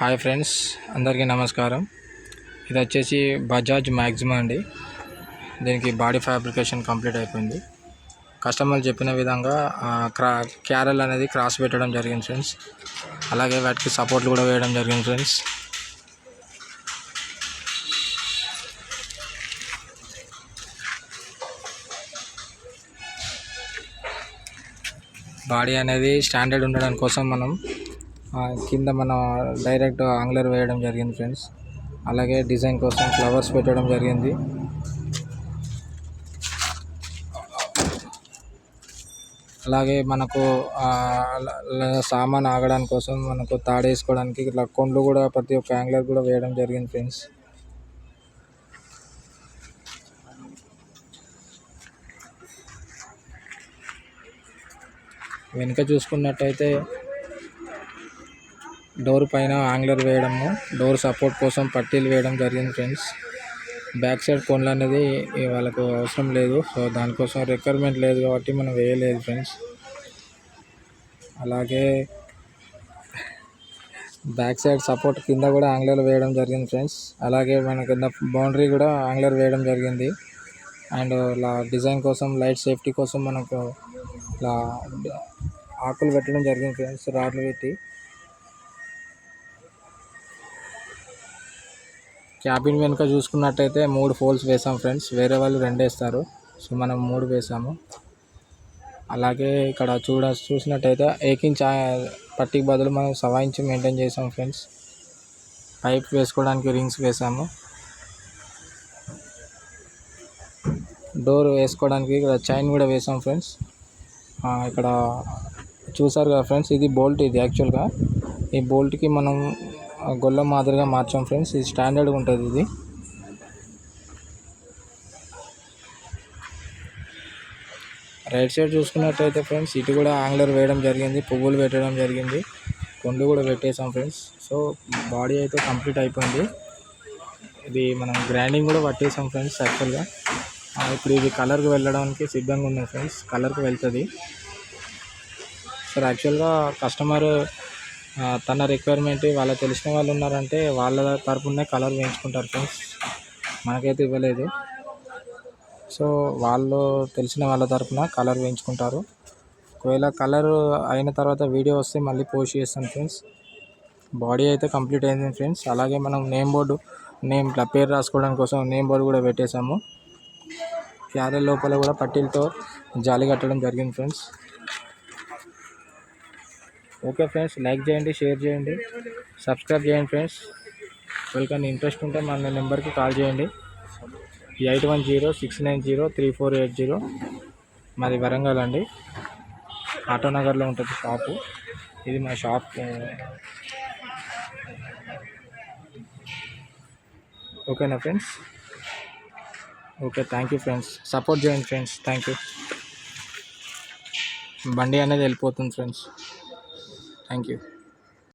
Hi friends అందరికీ నమస్కారం. ఇది వచ్చేసి బజాజ్ మ్యాక్సిమం అండి. దీనికి బాడీ ఫ్యాబ్రికేషన్ కంప్లీట్ అయిపోయింది. కస్టమర్ చెప్పిన విధంగా క్రా క్యారల్ అనేది క్రాస్ పెట్టడం జరిగింది ఫ్రెండ్స్. అలాగే వాటికి సపోర్ట్లు కూడా వేయడం జరిగింది ఫ్రెండ్స్. బాడీ అనేది స్టాండర్డ్ ఉండడం కోసం మనం కింద మన డైరెక్ట్ ఆంగ్లర్ వేయడం జరిగింది ఫ్రెండ్స్. అలాగే డిజైన్ కోసం ఫ్లవర్స్ పెట్టడం జరిగింది. అలాగే మనకు సామాన్ ఆగడానికి కోసం మనకు తాడేసుకోవడానికి ఇట్లా కొండ్లు కూడా ప్రతి ఒక్క యాంగ్లర్ కూడా వేయడం జరిగింది ఫ్రెండ్స్. వెనుక చూసుకున్నట్టయితే డోర్ పైన ఆంగ్లర్ వేయడము డోర్ సపోర్ట్ కోసం పట్టీలు వేయడం జరిగింది ఫ్రెండ్స్. బ్యాక్ సైడ్ కొండ్లు అనేది వాళ్ళకు అవసరం లేదు. సో దానికోసం రిక్వైర్మెంట్ లేదు కాబట్టి మనం వేయలేదు ఫ్రెండ్స్. అలాగే బ్యాక్ సైడ్ సపోర్ట్ కింద కూడా ఆంగ్లర్ వేయడం జరిగింది ఫ్రెండ్స్. అలాగే మన కింద బౌండరీ కూడా ఆంగ్లర్ వేయడం జరిగింది. అండ్ ఇలా డిజైన్ కోసం లైట్ సేఫ్టీ కోసం మనకు ఇలా ఆకులు పెట్టడం జరిగింది ఫ్రెండ్స్ రాడ్లు పెట్టి. క్యాబిన్ వెనుక చూసుకున్నట్టయితే మూడు ఫోల్స్ వేసాం ఫ్రెండ్స్. వేరే వాళ్ళు రెండు వేస్తారు. సో మనం మూడు వేసాము. అలాగే ఇక్కడ చూడ చూసినట్టయితే ఏకించ్ పట్టికి బదులు మనం సవా ఇంచ్ మెయింటైన్ చేసాం ఫ్రెండ్స్. పైప్ వేసుకోవడానికి రింగ్స్ వేసాము. డోర్ వేసుకోవడానికి ఇక్కడ చైన్ కూడా వేసాం ఫ్రెండ్స్. ఇక్కడ చూసారు కదా ఫ్రెండ్స్ ఇది బోల్ట్ ఇది యాక్చువల్గా. ఈ బోల్ట్కి మనం గొల్ల మాదిరిగా మార్చాం ఫ్రెండ్స్. ఇది స్టాండర్డ్గా ఉంటుంది ఇది. రైట్ సైడ్ చూసుకున్నట్టయితే ఫ్రెండ్స్ ఇటు కూడా ఆంగ్లర్ వేయడం జరిగింది పువ్వులు పెట్టడం జరిగింది కొండు కూడా పెట్టేసాం ఫ్రెండ్స్. సో బాడీ అయితే కంప్లీట్ అయిపోయింది. ఇది మనం గ్రైండింగ్ కూడా పట్టేసాం ఫ్రెండ్స్ యాక్చువల్గా ఇప్పుడు ఇది కలర్కి వెళ్ళడానికి సిద్ధంగా ఉంది ఫ్రెండ్స్ కలర్కి వెళ్తుంది. సార్ యాక్చువల్గా కస్టమర్ తన రిక్వైర్మెంట్ వాళ్ళ తెలిసిన వాళ్ళు ఉన్నారంటే వాళ్ళ తరపునే కలర్ వేయించుకుంటారు ఫ్రెండ్స్ మనకైతే ఇవ్వలేదు. సో వాళ్ళు తెలిసిన వాళ్ళ తరపున కలర్ వేయించుకుంటారు. ఒకవేళ కలర్ అయిన తర్వాత వీడియో వస్తే మళ్ళీ పోస్ట్ చేస్తాను ఫ్రెండ్స్ బాడీ అయితే కంప్లీట్ అయింది ఫ్రెండ్స్ అలాగే మనం నేమ్ బోర్డు నేమ్ పేరు రాసుకోవడం కోసం నేమ్ బోర్డు కూడా పెట్టేశాము. క్యారెల్ లోపల కూడా పట్టీలతో జాలి కట్టడం జరిగింది ఫ్రెండ్స్ ఓకే ఫ్రెండ్స్ లైక్ చేయండి షేర్ చేయండి. సబ్స్క్రైబ్ చేయండి ఫ్రెండ్స్. వెల్కమ్ ఇంట్రెస్ట్ ఉంటే మన నెంబర్కి కాల్ చేయండి. Eight one zero six nine zero three four eight zero. మాది వరంగల్ అండి. ఆటోనగర్లో ఉంటుంది షాపు. ఇది మా షాప్. ఓకేనా friends? Okay thank you friends. Support చేయండి ఫ్రెండ్స్ థ్యాంక్ యూ. బండి అనేది వెళ్ళిపోతుంది ఫ్రెండ్స్. Thank you